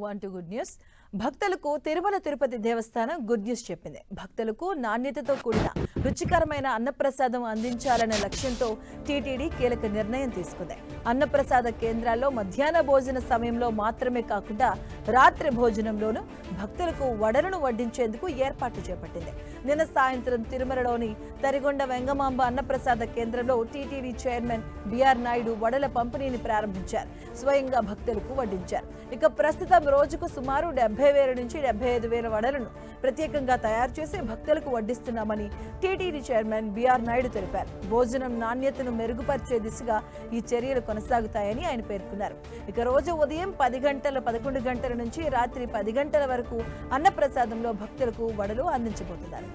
Move on to good news. భక్తులకు తిరుమల తిరుపతి దేవస్థానం good news చెప్పింది. భక్తులకు నాణ్యతతో కూడిన రుచికరమైన అన్నప్రసాదం అందించాలనే లక్ష్యంతో టీటీడీ కీలక నిర్ణయం తీసుకుంది. అన్నప్రసాద కేంద్రాల్లో మధ్యాహ్న భోజన సమయంలో మాత్రమే కాకుండా రాత్రి భోజనంలోనూ భక్తులకు వడలను వడ్డించేందుకు ఏర్పాట్లు చేపట్టింది. నిన్న సాయంత్రం తిరుమలలోని తరిగొండ వెంగమాంబ అన్నప్రసాద కేంద్రంలో టీటీడీ చైర్మన్ బిఆర్ నాయుడు వడల పంపిణీని ప్రారంభించారు. స్వయంగా భక్తులకు వడ్డించారు. ఇక ప్రస్తుతం రోజుకు సుమారు డెబ్బై వేల నుంచి డెబ్బై ఐదు వేల వడలను ప్రత్యేకంగా తయారు చేసి భక్తులకు వడ్డిస్తున్నామని టీటీడీ చైర్మన్ బిఆర్ నాయుడు తెలిపారు. భోజనం నాణ్యతను మెరుగుపరిచే దిశగా ఈ చర్యలు కొనసాగుతాయని ఆయన పేర్కొన్నారు. ఇక రోజు ఉదయం పది గంటల పదకొండు గంటల నుంచి రాత్రి పది గంటల వరకు అన్నప్రసాదంలో భక్తులకు వడలు అందించబోతున్నారు.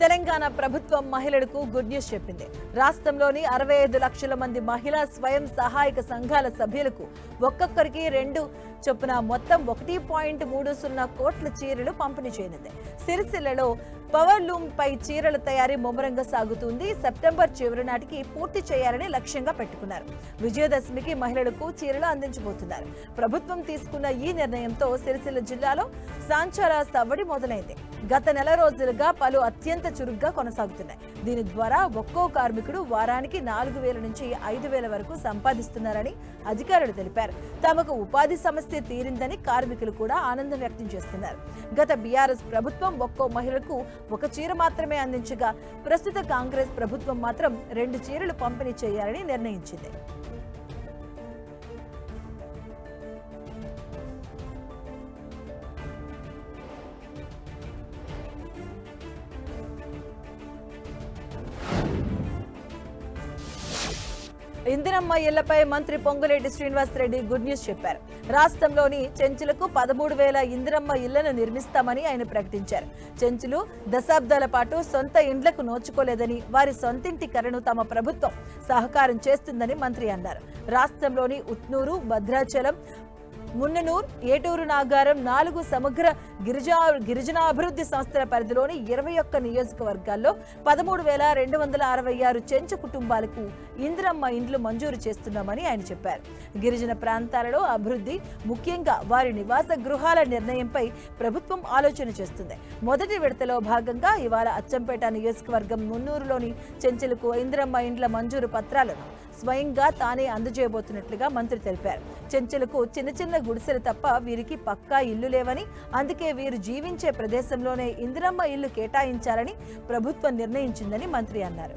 తెలంగాణ ప్రభుత్వం మహిళలకు గుడ్ న్యూస్ చెప్పింది. రాష్ట్రంలోని అరవై ఐదు లక్షల మంది మహిళా స్వయం సహాయక సంఘాల సభ్యులకు ఒక్కొక్కరికి రెండు చొప్పున మొత్తం ఒకటి పాయింట్ మూడు సున్నా కోట్ల చీరలు పంపిణీ చేయనుంది. సిరిసిల్లలో పవర్ లూమ్ పై చీరల తయారీ ముమ్మరంగా సాగుతుంది. సెప్టెంబర్ చివరి నాటికి పూర్తి చేయాలని లక్ష్యంగా పెట్టుకున్నారు. విజయదశమికి మహిళలకు చీరలు అందించబోతున్నారు. ప్రభుత్వం తీసుకున్న ఈ నిర్ణయంతో సిరిసిల్ల జిల్లాలో సాంచార సవ్వడి మొదలైంది. గత నెల రోజులుగా పలు అత్యంత చురుగ్గా కొనసాగుతున్నాయి. దీని ద్వారా ఒక్కో కార్మికుడు వారానికి నాలుగు వేల నుంచి ఐదు వేల వరకు సంపాదిస్తున్నారని అధికారులు తెలిపారు. తమకు ఉపాధి సమస్య తీరిందని కార్మికులు కూడా ఆనందం వ్యక్తం చేస్తున్నారు. గత బీఆర్ఎస్ ప్రభుత్వం ఒక్కో మహిళకు ఒక చీర మాత్రమే అందించగా ప్రస్తుత కాంగ్రెస్ ప్రభుత్వం మాత్రం రెండు చీరలు పంపిణీ చేయాలని నిర్ణయించింది. ఇందిరమ్మ ఇళ్ళపై మంత్రి పొంగులేటి శ్రీనివాసరెడ్డి గుడ్ న్యూస్ చెప్పారు. రాష్ట్రంలోని చెంచులకు పదమూడు వేల ఇందిరమ్మ ఇళ్ళను నిర్మిస్తామని ఆయన ప్రకటించారు. చెంచులు దశాబ్దాల పాటు సొంత ఇండ్లకు నోచుకోలేదని వారి సొంతింటి కరను తమ ప్రభుత్వం సహకారం చేస్తుందని మంత్రి అన్నారు. రాష్ట్రంలోని ఉట్నూరు భద్రాచలం మున్ననూర్ ఏటూరు నాగారం నాలుగు సమగ్ర గిరిజా గిరిజనాభివృద్ధి సంస్థల పరిధిలోని ఇరవై ఒక్క నియోజకవర్గాల్లో పదమూడు వేల రెండు వందల అరవై ఆరు చెంచు కుటుంబాలకు ఇందిరమ్మ ఇండ్లు మంజూరు చేస్తున్నామని ఆయన చెప్పారు. గిరిజన ప్రాంతాలలో అభివృద్ధి ముఖ్యంగా వారి నివాస గృహాల నిర్ణయంపై ప్రభుత్వం ఆలోచన చేస్తుంది. మొదటి విడతలో భాగంగా ఇవాళ అచ్చంపేట నియోజకవర్గం మున్నూరులోని చెంచులకు ఇందిరమ్మ ఇండ్ల మంజూరు పత్రాలను స్వయంగా తానే అందజేయబోతున్నట్లుగా మంత్రి తెలిపారు. చెంచులకు చిన్న చిన్న గుడిసెలు తప్ప వీరికి పక్కా ఇల్లు లేవని అందుకే వీరు జీవించే ప్రదేశంలోనే ఇందిరమ్మ ఇల్లు కేటాయించాలని ప్రభుత్వం నిర్ణయించిందని మంత్రి అన్నారు.